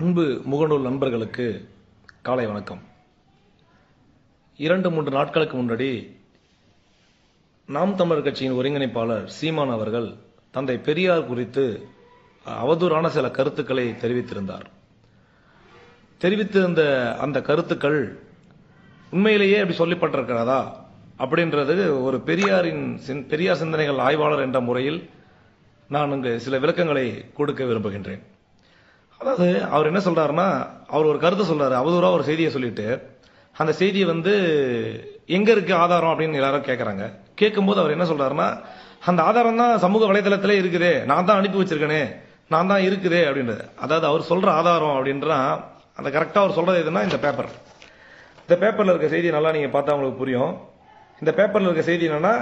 அன்பு முகநூல் நண்பர்களுக்கு காலை வணக்கம். இரண்டு மூன்று நாட்களுக்கு முன்னாடி நாம் தமிழர் கட்சியின் ஒருங்கிணைப்பாளர் சீமான் அவர்கள் தந்தை பெரியார் குறித்து அவதூறான சில கருத்துக்களை தெரிவித்திருந்தார். தெரிவித்திருந்த அந்த கருத்துக்கள் உண்மையிலேயே அப்படி சொல்லப்பட்டிருக்கிறதா அப்படின்றது ஒரு பெரியாரின் சிந்- பெரியார் சிந்தனைகள் ஆய்வாளர் என்ற முறையில் நான் இங்கு சில விளக்கங்களை கொடுக்க விரும்புகின்றேன். அதாவது அவர் என்ன சொல்றாருன்னா அவர் ஒரு கருத்தை சொல்றாரு. அவதூறா ஒரு செய்தியை சொல்லிட்டு அந்த செய்தியை வந்து எங்க இருக்கு ஆதாரம் அப்படின்னு எல்லாரும் கேட்கறாங்க கேட்கும்போது அவர் என்ன சொல்றாருன்னா அந்த ஆதாரம் தான் சமூக வலைதளத்திலே இருக்குதே நான் தான் அனுப்பி வச்சிருக்கேனே நான் தான் இருக்குதே அப்படின்றது அதாவது அவர் சொல்ற ஆதாரம் அப்படின்றா அந்த கரெக்டாக அவர் சொல்றது எதுனா இந்த பேப்பர் இந்த பேப்பர்ல இருக்க செய்தி நல்லா நீங்க பார்த்தா உங்களுக்கு புரியும். இந்த பேப்பர்ல இருக்க செய்தி என்னன்னா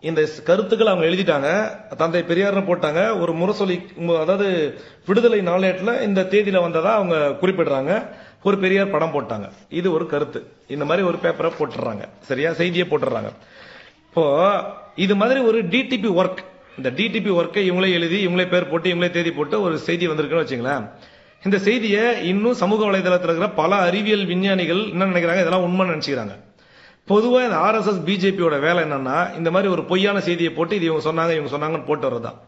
இந்த கருத்துக்கள் அவங்க எழுதிட்டாங்க தந்தை பெரியார்னு போட்டாங்க ஒரு முரசொலி அதாவது விடுதலை நாளேட்டில் இந்த தேதியில வந்ததா அவங்க குறிப்பிடுறாங்க ஒரு பெரியார் படம் போட்டாங்க. இது ஒரு கருத்து. இந்த மாதிரி ஒரு பேப்பரை போட்டுறாங்க. சரியா? செய்தியை போட்டுறாங்க. இப்போ இது மாதிரி ஒரு டிடிபி ஒர்க் இந்த டிடிபி ஒர்க்கை இவங்களே எழுதி இவங்களே பேர் போட்டு இவங்களே தேதி போட்டு ஒரு செய்தி வந்திருக்குன்னு வச்சுங்களேன். இந்த செய்தியை இன்னும் சமூக வலைதளத்தில் இருக்கிற பல அறிவியல் விஞ்ஞானிகள் என்ன நினைக்கிறாங்க? இதெல்லாம் உண்மை நினைச்சுக்கிறாங்க. பொதுவாக இந்த ஆர்எஸ்எஸ் பிஜேபியோட வேலை என்னன்னா இந்த மாதிரி ஒரு பொய்யான செய்தியை போட்டு இது இவங்க சொன்னாங்க இவங்க சொன்னாங்கன்னு போட்டு வர்றதுதான்.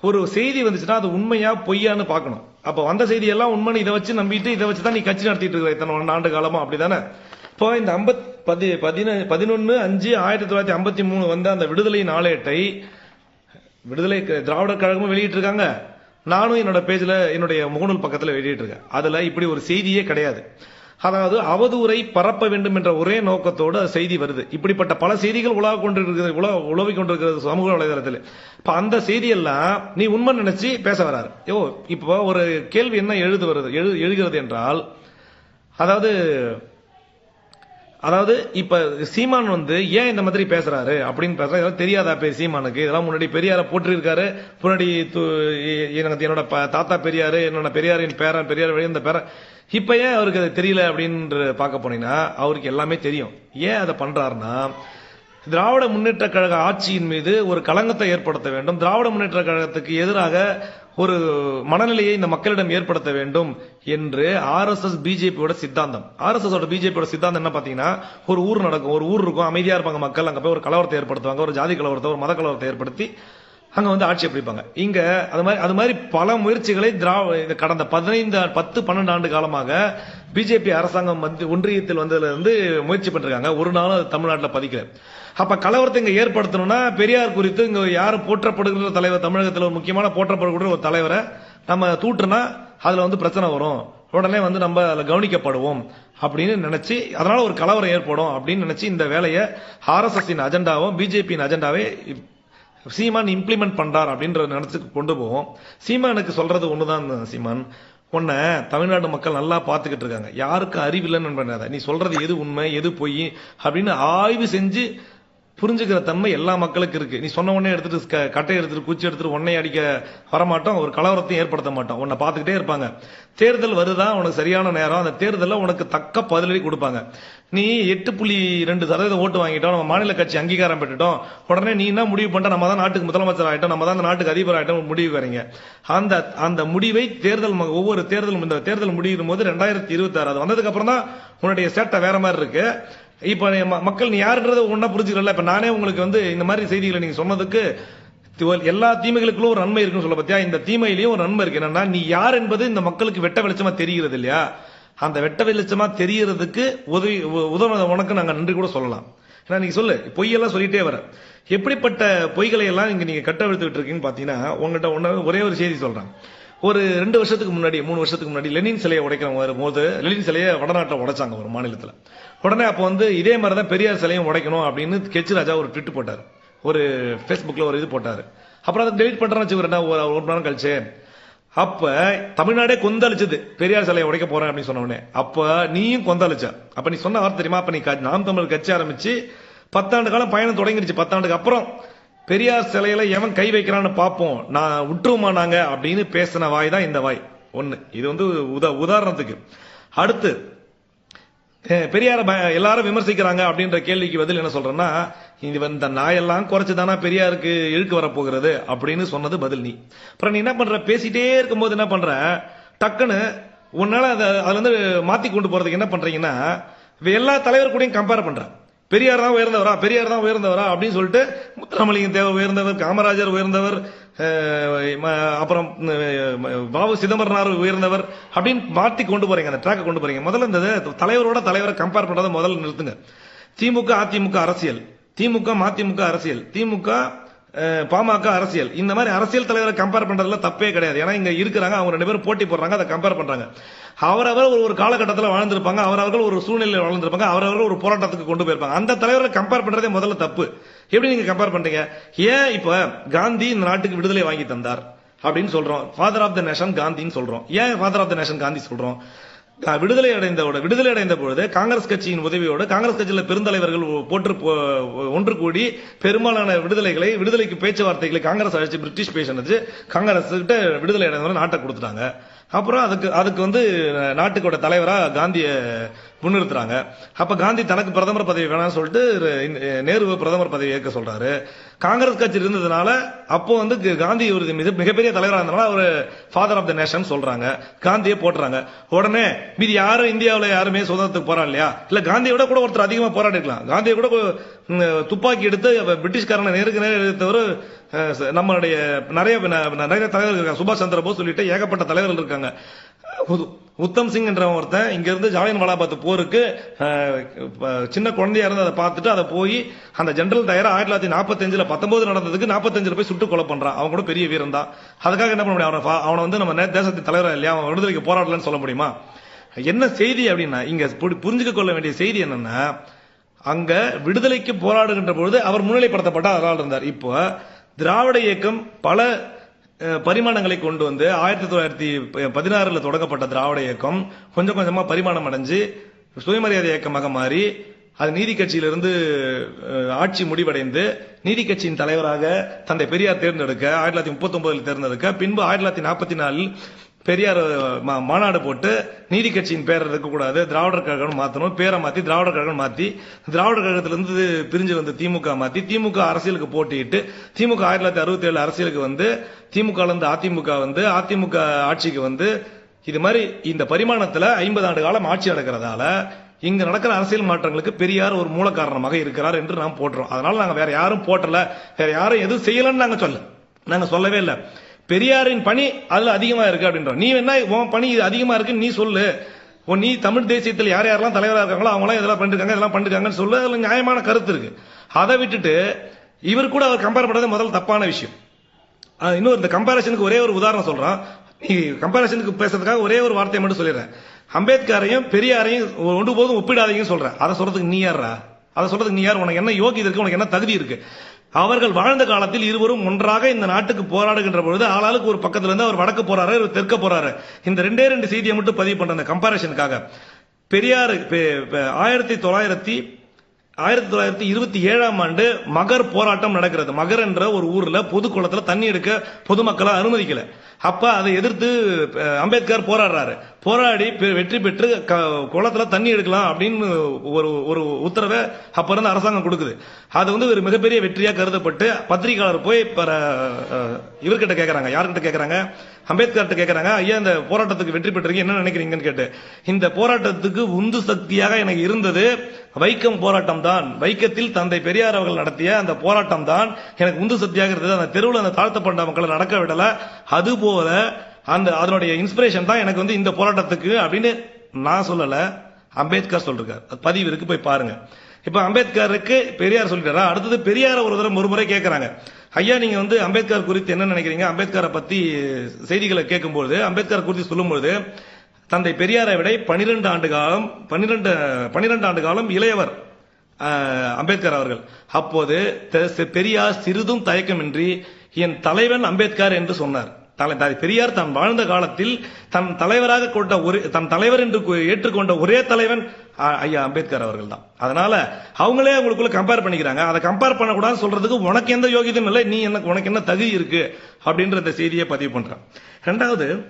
ஒரு செய்தி வந்துச்சுன்னா அது உண்மையா பொய்யான்னு பார்க்கணும். அப்ப வந்த செய்தி எல்லாம் உண்மைன்னு இதை வச்சு நம்பிட்டு இதை வச்சு தான் நீ கட்சி நடத்திட்டு இருக்கிற இத்தனை ஆண்டு காலமா அப்படிதானே? இப்போ இந்த ஐம்பத் பதி பதின பதினொன்று அஞ்சு ஆயிரத்தி தொள்ளாயிரத்தி ஐம்பத்தி மூணு வந்த அந்த விடுதலை நாளேட்டை விடுதலை க- திராவிடர் கழகமும் வெளியிட்டிருக்காங்க. நானும் என்னோட பேஜில் என்னுடைய முகநூல் பக்கத்தில் வெளியிட்டிருக்கேன். அதில் இப்படி ஒரு செய்தியே கிடையாது. அதாவது அவதூறை பரப்ப வேண்டும் என்ற ஒரே நோக்கத்தோடு செய்தி வருது. இப்படிப்பட்ட பல செய்திகள் உலக கொண்டிருக்கிறது உலக உழவிக் கொண்டிருக்கிறது சமூக வலைதளத்தில். இப்போ அந்த செய்தியெல்லாம் நீ உண்மை நினைச்சு பேச வராரு யோ இப்போ ஒரு கேள்வி என்ன எழுது வருது? எழு- எழுகிறது என்றால் அதாவது அதாவது இப்ப சீமான் வந்து ஏன் இந்த மாதிரி பேசுறாரு அப்படின்னு பேசுறா? இதெல்லாம் தெரியாதா பே சீமானுக்கு? இதெல்லாம் முன்னாடி பெரியார போட்டிருக்காரு முன்னாடி எனக்கு என்னோட தாத்தா பெரியாரு என்னோட பெரியாரின் பேரன் பெரியார் வெளியே இந்த பேரன். இப்ப ஏன் அவருக்கு அது தெரியல அப்படின்னு பார்க்க போனீங்கன்னா அவருக்கு எல்லாமே தெரியும். ஏன் அதை பண்றாருன்னா திராவிட முன்னேற்ற கழக ஆட்சியின் மீது ஒரு களங்கத்தை ஏற்படுத்த வேண்டும். திராவிட முன்னேற்ற கழகத்துக்கு எதிராக ஒரு மனநிலையை இந்த மக்களிடம் ஏற்படுத்த வேண்டும் என்று ஆர்எஸ்எஸ் பிஜேபியோட சித்தாந்தம். ஆர்எஸ்எஸ் ஓட பிஜேபியோட சித்தாந்தம் என்ன பாத்தீங்கன்னா ஒரு ஊர் நடக்கும் ஒரு ஊர் இருக்கும் அமைதியா இருப்பாங்க மக்கள் அங்க போய் ஒரு கலவரத்தை ஏற்படுத்துவாங்க ஒரு ஜாதி கலவரத்தை ஒரு மத கலவரத்தை ஏற்படுத்தி அங்க வந்து ஆட்சியை பிடிப்பாங்க இங்க அது மாதிரி அது மாதிரி பல முயற்சிகளை திராவிட இது கடந்த பதினைந்து பத்து பன்னெண்டு ஆண்டு காலமாக பிஜேபி அரசாங்கம் வந்து ஒன்றியத்தில் வந்ததுல இருந்து முயற்சி பண்ணிருக்காங்க. ஒரு நாளும் அது தமிழ்நாட்டில் பதிக்கல. அப்ப கலவரத்தை இங்க ஏற்படுத்தணும்னா பெரியார் குறித்து இங்க யாரும் போற்றப்படுகிற தலைவர் தமிழகத்தில் ஒரு முக்கியமான போற்றப்படுகிற ஒரு தலைவரை நம்ம தூட்டுனா அதுல வந்து பிரச்சனை வரும். உடனே வந்து நம்ம அதில் கவனிக்கப்படுவோம் அப்படின்னு நினைச்சு அதனால ஒரு கலவரம் ஏற்படும் அப்படின்னு நினைச்சு இந்த வேலையை ஆர்எஸ்எஸ் அஜெண்டாவும் பிஜேபியின் அஜெண்டாவே சீமான் இம்ப்ளிமெண்ட் பண்றார் அப்படின்ற நினைச்சு கொண்டு போவோம். சீமானுக்கு சொல்றது ஒண்ணுதான் சீமான். உன்னை தமிழ்நாடு மக்கள் நல்லா பார்த்துக்கிட்டு இருக்காங்க. யாருக்கும் அறிவில்லைன்னு பண்ணாத நீ சொல்றது எது உண்மை எது பொய் அப்படின்னு ஆய்வு செஞ்சு புரிஞ்சுக்கிற தன்மை எல்லா மக்களுக்கும் இருக்கு. நீ சொன்ன உடனே எடுத்துட்டு க- கட்டையை எடுத்துட்டு குச்சி எடுத்துட்டு உன்னை அடிக்க வரமாட்டோம். ஒரு கலவரத்தையும் ஏற்படுத்த மாட்டோம். உன்னை பார்த்துக்கிட்டே இருப்பாங்க. தேர்தல் வருதா? உனக்கு சரியான நேரம். அந்த தேர்தலில் உனக்கு தக்க பதிலடி கொடுப்பாங்க. நீ எட்டு புள்ளி ரெண்டு சதவீதம் ஓட்டு வாங்கிட்டோம். நம்ம மாநில கட்சி அங்கீகாரம் பெற்றுட்டோம். உடனே நீ என்ன முடிவு பண்ண நம்ம தான் நாட்டுக்கு முதலமைச்சர் ஆகிட்டோம் நம்ம தான் அந்த நாட்டுக்கு அதிபர் ஆகிட்டோம் முடிவு வரீங்க அந்த அந்த முடிவை தேர்தல் ஒவ்வொரு தேர்தலும் இந்த தேர்தல் முடியும் போது ரெண்டாயிரத்தி இருபத்தி ஆறு அது வந்ததுக்கு அப்புறம் தான் உன்னுடைய சேட்டை வேற மாதிரி இருக்கு. இப்ப ம- மக்கள் நீ யாருன்றத ஒன்னா புரிஞ்சுக்கல இப்ப நானே உங்களுக்கு வந்து இந்த மாதிரி செய்திகளை நீங்க சொன்னதுக்கு எல்லா தீமைகளுக்குள்ள ஒரு நன்மை இருக்குன்னு சொல்ல பார்த்தியா இந்த தீமையிலயும் ஒரு நன்மை இருக்கு. என்னன்னா நீ யார் என்பது இந்த மக்களுக்கு வெட்ட வெளிச்சமா தெரிகிறது இல்லையா? அந்த வெட்ட வெளிச்சமா தெரியறதுக்கு உதவி உ- உனக்கு நாங்க நன்றி கூட சொல்லலாம். ஏன்னா நீங்க சொல்லு பொய்யெல்லாம் சொல்லிட்டே வர. எப்படிப்பட்ட பொய்களை எல்லாம் இங்க நீங்க கட்டவிழ்த்துட்டு இருக்கீங்கன்னு பாத்தீங்கன்னா உங்ககிட்ட ஒன்னு ஒரே ஒரு செய்தி சொல்றேன். ஒரு ரெண்டு வருஷத்துக்கு முன்னாடி மூணு வருஷத்துக்கு முன்னாடி லெனின் சிலையை உடைக்கிறவங்க வரும்போது லெனின் சிலையை வடநாட்டில் உடைச்சாங்க ஒரு மாநிலத்தில். உடனே அப்போ வந்து இதே மாதிரி தான் பெரியார் சிலையும் உடைக்கணும் அப்படின்னு கெச் ராஜா ஒரு ட்விட் போட்டார். ஒரு ஃபேஸ்புக்கில் ஒரு இது போட்டார். அப்புறம் அதை டெலிட் பண்ணுறேன்னு வச்சுக்கிறேன் ஒரு ஒரு மணி நேரம் கழிச்சு. அப்ப தமிழ்நாடே கொந்தளிச்சது. பெரியார் சிலையை உடைக்க போறேன் அப்படின்னு சொன்ன உடனே. அப்ப நீயும் கொந்தளிச்ச. அப்ப நீ சொன்ன வார்த்தை தெரியுமா? அப்ப நீ நாம் தமிழ் கட்சி ஆரம்பிச்சு பத்தாண்டு காலம் பயணம் தொடங்கிடுச்சு. பத்தாண்டுக்கு அப்புறம் பெரியார் சிலையில எவன் கை வைக்கிறான்னு பார்ப்போம் நான் விட்டுருமா நாங்க? அப்படின்னு பேசின வாய் தான் இந்த வாய். ஒண்ணு. இது வந்து உதா உதாரணத்துக்கு. அடுத்து பெரியார எல்லாரும் விமர்சிக்கிறாங்க அப்படின்ற கேள்விக்கு பதில் என்ன சொல்றேன்னா இது வந்து இந்த நாயெல்லாம் குறைச்சுதானா பெரியாருக்கு இழுக்கு வரப்போகிறது அப்படின்னு சொன்னது பதில் நீ. அப்புறம் நீ என்ன பண்ற? பேசிட்டே இருக்கும்போது என்ன பண்ற? டக்குன்னு உன்னால அதை அதுல இருந்து மாத்தி கொண்டு போறதுக்கு என்ன பண்றீங்கன்னா எல்லா தலைவர் கூடயும் கம்பேர் பண்றேன் பெரியார் தான் உயர்ந்தவரா? பெரியார் தான் உயர்ந்தவரா? அப்படின்னு சொல்லிட்டு முத்துராமலிங்கம் தேவர் உயர்ந்தவர் காமராஜர் உயர்ந்தவர் ம- அப்புறம் பாபு சிதம்பரனார் உயர்ந்தவர் அப்படின்னு மாற்றி கொண்டு போறீங்க அந்த ட்ராக்கை கொண்டு போறீங்க. முதல்ல இந்த தலைவரோட தலைவரை கம்பேர் பண்றதை முதல்ல நிறுத்துங்க. திமுக அதிமுக அரசியல். திமுக மதிமுக அரசியல். திமுக பாமக அரசியல். இந்த மாதிரி அரசியல் தலைவரை கம்பேர் பண்றதுல தப்பே கிடையாது. ஏன்னா இங்க இருக்கிறாங்க அவங்க ரெண்டு பேரும் போட்டி போடுறாங்க அதை கம்பேர் பண்றாங்க. அவரவர் ஒரு ஒரு காலகட்டத்தில் வாழ்ந்திருப்பாங்க அவரவர்கள் ஒரு சூழ்நிலையில் வாழ்ந்திருப்பாங்க அவரவர்கள் ஒரு போராட்டத்துக்கு கொண்டு போயிருப்பாங்க. அந்த தலைவரை கம்பேர் பண்றதே முதல்ல தப்பு. எப்படி நீங்க கம்பேர் பண்றீங்க? ஏன் இப்ப காந்தி இந்த நாட்டுக்கு விடுதலை வாங்கி தந்தார்? அப்படின்னு சொல்றோம். ஃபாதர் ஆஃப் த நேஷன் காந்தின்னு சொல்றோம். ஏன் father of the nation Gandhi சொல்றோம்? விடுதலை அடைந்த விடுதலை அடைந்த பொழுது காங்கிரஸ் கட்சியின் உதவியோடு காங்கிரஸ் கட்சியில் பெருந்தலைவர்கள் போற்று ஒன்று கூடி பெரும்பாலான விடுதலைகளை விடுதலைக்கு பேச்சுவார்த்தைகளை காங்கிரஸ் அழைச்சு பிரிட்டிஷ் பேசினது. காங்கிரஸ் கிட்ட விடுதலை அடைந்தவரை நாட்டை கொடுத்துட்டாங்க. அப்புறம் அதுக்கு அதுக்கு வந்து நாட்டுக்கோட தலைவரா காந்திய முன்னிறுத்துறாங்க. அப்ப காந்தி தனக்கு பிரதமர் பதவி வேணாம்னு சொல்லிட்டு நேருவை பிரதமர் பதவி ஏற்க சொல்றாரு. காங்கிரஸ் கட்சி இருந்ததுனால அப்போ வந்து காந்தி ஒரு மிக மிகப்பெரிய தலைவராக இருந்தனால அவர் ஃபாதர் ஆஃப் த நேஷன் சொல்றாங்க. காந்தியை போட்டுறாங்க. உடனே மீதி யாரும் இந்தியாவில் யாருமே சுதந்திரத்துக்கு போராடலையா இல்ல காந்தியை விட கூட ஒருத்தர் அதிகமாக போராடிக்கலாம் காந்தியை கூட துப்பாக்கி எடுத்து பிரிட்டிஷ்காரனை நேருக்கு நேர் எடுத்தவர் நம்மளுடைய நிறைய நிறைய தலைவர்கள் இருக்காங்க. சுபாஷ் சந்திர போஸ் சொல்லிட்டு ஏகப்பட்ட தலைவர்கள் இருக்காங்க. உத்தம் சிங் என்ற ஒருத்தன். இங்க இருந்து ஜாலியன் வாலாபாத் போருக்கு சின்ன குழந்தையா இருந்து அதை பார்த்துட்டு அதை போய் அந்த ஜென்ரல் டயர் ஆயிரத்தி தொள்ளாயிரத்தி நாற்பத்தஞ்சுல பத்தொன்பது நடந்ததுக்கு நாற்பத்தஞ்சுல போய் சுட்டு கொலை பண்றான். அவன் கூட பெரிய வீரன் தான். அதுக்காக என்ன பண்ண முடியும்? அவனை அவனை வந்து நம்ம தேசத்தின் தலைவரா இல்லையா? அவன் விடுதலைக்கு போராடலன்னு சொல்ல முடியுமா? என்ன செய்தி அப்படின்னா இங்க புரிஞ்சுக்க கொள்ள வேண்டிய செய்தி என்னன்னா அங்க விடுதலைக்கு போராடுகின்ற பொழுது அவர் முன்னிலைப்படுத்தப்பட்ட அதனால் இருந்தார். இப்போ திராவிட இயக்கம் பல பரிமாணங்களை கொண்டு வந்து ஆயிரத்தி தொள்ளாயிரத்தி பதினாறுல தொடங்கப்பட்ட திராவிட இயக்கம் கொஞ்சம் கொஞ்சமா பரிமாணம் அடைஞ்சு சுயமரியாதை இயக்கமாக மாறி அது நீதி கட்சியிலிருந்து ஆட்சி முடிவடைந்து நீதி கட்சியின் தலைவராக தந்தை பெரியார் தேர்ந்தெடுக்க ஆயிரத்தி தொள்ளாயிரத்தி முப்பத்தி ஒன்பதில் தேர்ந்தெடுக்க பின்பு ஆயிரத்தி தொள்ளாயிரத்தி நாற்பத்தி நாலில் பெரியார் மா- மாநாடு போட்டு நீதி கட்சியின் பேர் இருக்கக்கூடாது திராவிடர் கழகம் மாத்தணும் பேரை மாத்தி திராவிடர் கழகம் மாத்தி திராவிடர் கழகத்திலிருந்து பிரிஞ்சு வந்து திமுக மாத்தி திமுக அரசியலுக்கு போட்டியிட்டு திமுக ஆயிரத்தி தொள்ளாயிரத்தி அறுபத்தி ஏழு அரசியலுக்கு வந்து திமுக இருந்து அதிமுக வந்து அதிமுக ஆட்சிக்கு வந்து இது மாதிரி இந்த பரிமாணத்துல ஐம்பது ஆண்டு காலம் ஆட்சி நடக்கிறதால இங்க நடக்கிற அரசியல் மாற்றங்களுக்கு பெரியார் ஒரு மூல காரணமாக இருக்கிறார் என்று நாம் போட்டுறோம் அதனால நாங்க வேற யாரும் போட்டல வேற யாரும் எதுவும் செய்யலன்னு நாங்க சொல்ல நாங்க சொல்லவே இல்லை. பெரியாரின் பணி அதுல அதிகமா இருக்கு அப்படின்றோம். நீ என்ன உன் பணி இது அதிகமா இருக்குன்னு நீ சொல்லு. ஓ நீ தமிழ் தேசியத்தில் யார் யாரெல்லாம் தலைவராக இருக்காங்களோ அவங்களாம் இதெல்லாம் பண்ணிருக்காங்க இதெல்லாம் பண்ணிருக்காங்கன்னு சொல்லு. அதுல நியாயமான கருத்து இருக்கு. அதை விட்டுட்டு இவர் கூட அவர் கம்பேர் பண்றது முதல் தப்பான விஷயம். இன்னும் இந்த கம்பாரிசனுக்கு ஒரே ஒரு உதாரணம் சொல்றான். நீ கம்பாரிசனுக்கு பேசுறதுக்காக ஒரே ஒரு வார்த்தையை மட்டும் சொல்லிடுறேன். அம்பேத்கரையும் பெரியாரையும் ஒன்று போதும் ஒப்பிடாதீங்கன்னு சொல்றேன். அதை சொல்றதுக்கு நீ யாரா அதை சொல்றதுக்கு நீ யார்? உனக்கு என்ன யோகியது இருக்கு? உனக்கு என்ன தகுதி இருக்கு? அவர்கள் வாழ்ந்த காலத்தில் இருவரும் ஒன்றாக இந்த நாட்டுக்கு போராடுகின்ற பொழுது ஆளாளுக்கு ஒரு பக்கத்துல இருந்து அவர் வடக்கு போறாரு இவர் தெற்க போறாரு. இந்த ரெண்டே ரெண்டு செய்தியை மட்டும் பதிவு பண்றேன் கம்பாரிசனுக்காக பெரியார் பெ- ஆயிரத்தி தொள்ளாயிரத்தி ஆயிரத்தி தொள்ளாயிரத்தி இருபத்தி ஏழாம் ஆண்டு மகர் போராட்டம் நடக்கிறது. மகர் என்ற ஒரு ஊர்ல பொது குளத்துல தண்ணி எடுக்க பொதுமக்களை அனுமதிக்கல. அப்ப அதை எதிர்த்து அம்பேத்கர் போராடுறாரு. போராடி பெ- வெற்றி பெற்று க- குளத்துல தண்ணி எடுக்கலாம் அப்படின்னு ஒரு ஒரு உத்தரவை அப்ப இருந்து அரசாங்கம் கொடுக்குது. அது வந்து ஒரு மிகப்பெரிய வெற்றியா கருதப்பட்டு பத்திரிகையாளர் போய் இவர்கிட்ட கேட்கறாங்க யார்கிட்ட கேட்கறாங்க அம்பேத்கர்கிட்ட கேட்கறாங்க ஐயா இந்த போராட்டத்துக்கு வெற்றி பெற்றிருக்கீங்க. என்ன நினைக்கிறீங்கன்னு கேட்டு. இந்த போராட்டத்துக்கு உந்து சக்தியாக எனக்கு இருந்தது வைக்கம் போராட்டம் தான் வைக்கத்தில் தந்தை பெரியார் அவர்கள் நடத்திய அந்த போராட்டம் தான் எனக்கு உந்து சக்தியாக இருந்தது. அந்த தெருவில் அந்த தாழ்த்தப்பட்ட மக்களை நடக்க விடல. அது போல அந்த அதனுடைய இன்ஸ்பிரேஷன் தான் எனக்கு வந்து இந்த போராட்டத்துக்கு அப்படின்னு நான் சொல்லல. அம்பேத்கர் சொல்றாரு. பதிவு இருக்கு போய் பாருங்க. இப்ப அம்பேத்கருக்கு பெரியார் சொல்லிட்டாரா? அடுத்தது பெரியார ஒரு தடவை ஒரு முறை கேட்கறாங்க ஐயா நீங்க வந்து அம்பேத்கர் குறித்து என்ன நினைக்கிறீங்க? அம்பேத்கரை பத்தி செய்திகளை கேட்கும்போது அம்பேத்கர் குறித்து சொல்லும்போது தந்தை பெரியாரை விட பனிரெண்டு ஆண்டு காலம் பனிரெண்டு பனிரெண்டு ஆண்டு காலம் இளையவர் அஹ், அம்பேத்கர் அவர்கள். அப்போது தெ- பெரியார் சிறிதும் தயக்கமின்றி என் தலைவன் அம்பேத்கர் என்று சொன்னார். தலை- பெரியார் தான் வாழ்ந்த காலத்தில் தன் தலைவராக கொண்ட ஒரே தன் தலைவர் என்று ஏற்றுக்கொண்ட ஒரே தலைவன் ஐயா அம்பேத்கர் அவர்கள் தான். அதனால அவங்களே அவங்களுக்குள்ள கம்பேர் பண்ணிக்கிறாங்க. அதை கம்பேர் பண்ணக்கூடாதுன்னு சொல்றதுக்கு உனக்கு எந்த யோகியதும் இல்லை நீ எனக்கு உனக்கு என்ன தகுதி இருக்கு அப்படின்ற இந்த செய்தியை பதிவு பண்றான். ரெண்டாவது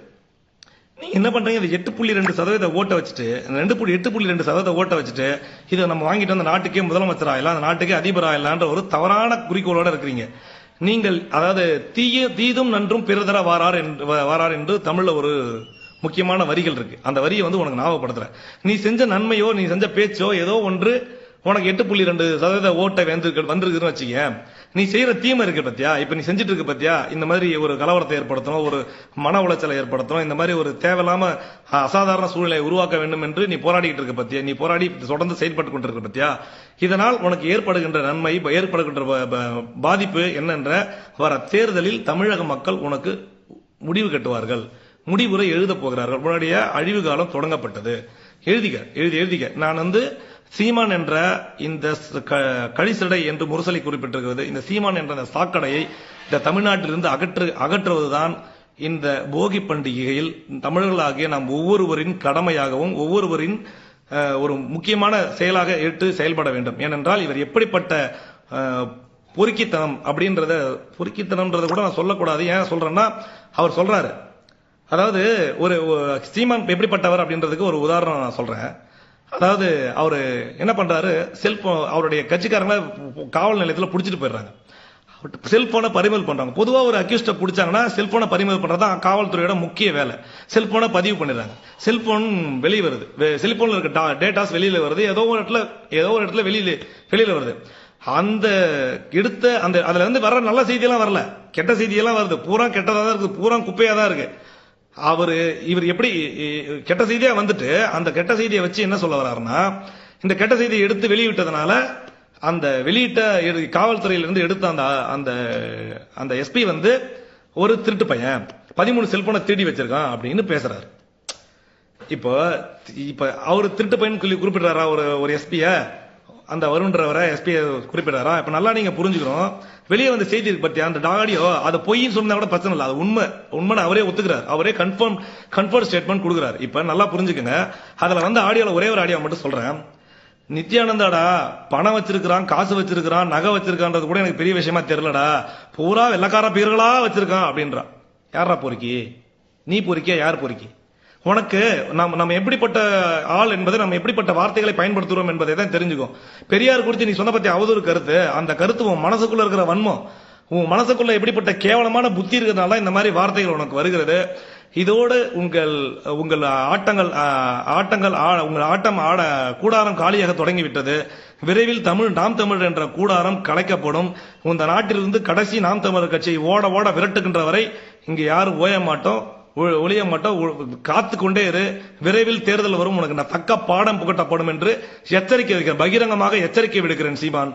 நீங்க என்ன பண்றீங்க? இந்த எட்டு புள்ளி ரெண்டு சதவீத ஓட்டை வச்சுட்டு ரெண்டு புள்ளி எட்டு புள்ளி ரெண்டு சதவீத ஓட்டை வச்சுட்டு இதை நம்ம வாங்கிட்டு வந்து நாட்டுக்கே முதலமைச்சர் ஆயிடலாம் அந்த நாட்டுக்கே அதிபர் ஆயிடலான்ற ஒரு தவறான குறிக்கோளோட இருக்கிறீங்க. நீங்கள் அதாவது தீய தீதும் நன்றும் பிறதர வாரார் என்று வ- வாரார் என்று தமிழ்ல ஒரு முக்கியமான வரிகள் இருக்கு. அந்த வரியை வந்து உனக்கு ஞாபகப்படுத்துறேன். நீ செஞ்ச நன்மையோ நீ செஞ்ச பேச்சோ ஏதோ ஒன்று உனக்கு எட்டு புள்ளி ரெண்டு சதவீத ஓட்டை வந்திருக்கு வந்திருக்குன்னு வச்சுக்க நீ செய்யற தீமை இருக்கு பத்தியா? இப்ப நீ செஞ்சுட்டு இருக்க பத்தியா? இந்த மாதிரி ஒரு கலவரத்தை ஏற்படுத்தணும் ஒரு மன உளைச்சலை ஏற்படுத்தணும் இந்த மாதிரி ஒரு தேவையில்லாம அசாதாரண சூழ்நிலையை உருவாக்க வேண்டும் என்று நீ போராடிட்டு இருக்க பத்தியா? நீ போராடி தொடர்ந்து செயல்பட்டு கொண்டிருக்க பத்தியா? இதனால் உனக்கு ஏற்படுகின்ற நன்மை ஏற்படுகின்ற பாதிப்பு என்னென்ற வர தேர்தலில் தமிழக மக்கள் உனக்கு முடிவு கட்டுவார்கள். முடிவுரை எழுத போகிறார்கள். உன்னுடைய அழிவு காலம் தொடங்கப்பட்டது. எழுதிக்க எழுதி எழுதிக்க. நான் வந்து சீமான் என்ற இந்த க- கழிசடை என்று முரசலை குறிப்பிட்டிருக்கிறது. இந்த சீமான் என்ற அந்த சாக்கடையை இந்த தமிழ்நாட்டிலிருந்து அகற்று அகற்றுவதுதான் இந்த போகி பண்டிகையில் தமிழர்களாகிய நாம் ஒவ்வொருவரின் கடமையாகவும் ஒவ்வொருவரின் ஒரு முக்கியமான செயலாக ஏற்று செயல்பட வேண்டும். ஏனென்றால் இவர் எப்படிப்பட்ட பொறுக்கித்தனம் அப்படின்றத பொறுக்கித்தனம்ன்றத கூட நான் சொல்லக்கூடாது. ஏன் சொல்றேன்னா அவர் சொல்றாரு. அதாவது ஒரு ஒரு சீமான் எப்படிப்பட்டவர் அப்படின்றதுக்கு ஒரு உதாரணம் நான் சொல்றேன். அதாவது அவரு என்ன பண்றாரு செல்போன் அவருடைய கட்சிக்காரங்கள காவல் நிலையத்தில் பிடிச்சிட்டு போயிடுறாங்க. செல்போனை பறிமுதல் பண்றாங்க. பொதுவாக ஒரு அக்யூஸ்ட பிடிச்சாங்கன்னா செல்போனை பறிமுதல் பண்றது காவல்துறையோட முக்கிய வேலை. செல்போனை பதிவு பண்ணிடுறாங்க. செல்போன் வெளியே வருது. செல்போன்ல இருக்க டேட்டாஸ் வெளியில வருது. ஏதோ ஒரு இடத்துல ஏதோ ஒரு இடத்துல வெளியில வெளியில வருது. அந்த எடுத்த அந்த அதுல இருந்து வர்ற நல்ல செய்தியெல்லாம் வரல. கெட்ட செய்தியெல்லாம் வருது. பூரா கெட்டதா தான் இருக்குது. பூரா குப்பையா தான் இருக்கு. அவரு இவர் எப்படி கெட்ட செய்தியா வந்துட்டு அந்த கெட்ட செய்தியை வச்சு என்ன சொல்ல வர்றாருன்னா இந்த கெட்ட செய்தியை எடுத்து வெளியிட்டதுனால அந்த வெளியிட்ட எடு- காவல்துறையிலிருந்து எடுத்த அந்த அந்த அந்த எஸ்பி வந்து ஒரு திருட்டு பையன் பதிமூணு செல்போனை திருடி வச்சிருக்கான் அப்படின்னு பேசுறாரு. இப்போ இப்ப அவர் திருட்டு பையன் சொல்லி குறிப்பிடுறாரா ஒரு ஒரு எஸ்பியை? அந்த வருண்ன்றவரை எஸ்பி குறிப்பிட்டாரா இப்ப நல்லா நீங்க புரிஞ்சுக்கிறோம். வெளியே வந்த செய்தி இருக்கு பத்தியா அந்த ஆடியோ அது பொய்ன்னு சொன்னா கூட பிரச்சனை இல்லை. அது உண்மை. உண்மைன்னு அவரே ஒத்துக்கிறார். அவரே கன்ஃபார்ம் கன்ஃபார்ம் ஸ்டேட்மெண்ட் கொடுக்குறாரு. இப்ப நல்லா புரிஞ்சுக்கங்க. அதுல வந்து ஆடியோல ஒரே ஒரு ஆடியோ மட்டும் சொல்றேன். நித்யானந்தாடா பணம் வச்சிருக்கிறான் காசு வச்சிருக்கிறான் நகை வச்சிருக்கான்றது கூட எனக்கு பெரிய விஷயமா தெரியலடா. பூரா வெள்ளக்கார பேர்களா வச்சிருக்கான் அப்படின்றான் யாரா பொறுக்கி? நீ பொறுக்கியா? யார் பொறுக்கி? உனக்கு நம்ம நம்ம எப்படிப்பட்ட ஆள் என்பதை நம்ம எப்படிப்பட்ட வார்த்தைகளை பயன்படுத்துறோம் என்பதை தான் தெரிஞ்சுக்கும். பெரியார் குறித்து நீ சொன்ன பத்தி அவதூறு கருத்து. அந்த கருத்து உன் மனசுக்குள்ள இருக்கிற வன்மம். உன் மனசுக்குள்ள எப்படிப்பட்ட கேவலமான புத்தி இருக்கிறதுனால இந்த மாதிரி வார்த்தைகள் உனக்கு வருகிறது. இதோடு உங்கள் உங்கள் ஆட்டங்கள் ஆட்டங்கள் ஆட உங்கள் ஆட்டம் ஆட கூடாரம் காலியாக தொடங்கிவிட்டது. விரைவில் தமிழ் நாம் தமிழ் என்ற கூடாரம் கலைக்கப்படும். இந்த நாட்டிலிருந்து கடைசி நாம் தமிழர் கட்சியை ஓட ஓட விரட்டுகின்ற வரை இங்கு யாரும் ஓய மாட்டோம். ஒளிய மாட்டோம் காத்து கொண்டே இரு. விரைவில் தேர்தல் வரும். உனக்கு நான் தக்க பாடம் புகட்டப்படும் என்று எச்சரிக்கை வைக்கிறேன். பகிரங்கமாக எச்சரிக்கை விடுக்கிறேன் சீமான்.